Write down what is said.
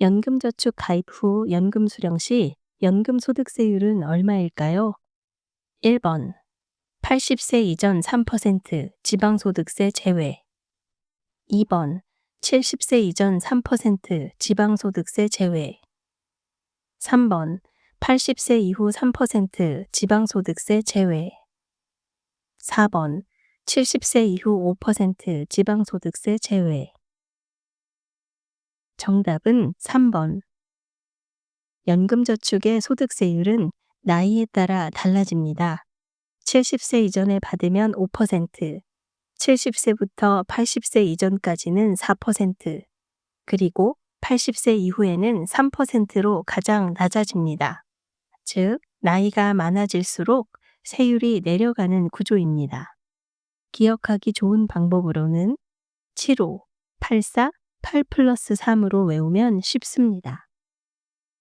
연금저축 가입 후 연금 수령 시 연금소득세율은 얼마일까요? 1번 80세 이전 3% 지방소득세 제외. 2번 70세 이전 3% 지방소득세 제외. 3번 80세 이후 3% 지방소득세 제외. 4번 70세 이후 5% 지방소득세 제외 정답은 3번 연금저축의 소득세율은 나이에 따라 달라집니다. 70세 이전에 받으면 5%, 70세부터 80세 이전까지는 4%, 그리고 80세 이후에는 3%로 가장 낮아집니다. 즉, 나이가 많아질수록 세율이 내려가는 구조입니다. 기억하기 좋은 방법으로는 75, 84, 8 플러스 3으로 외우면 쉽습니다.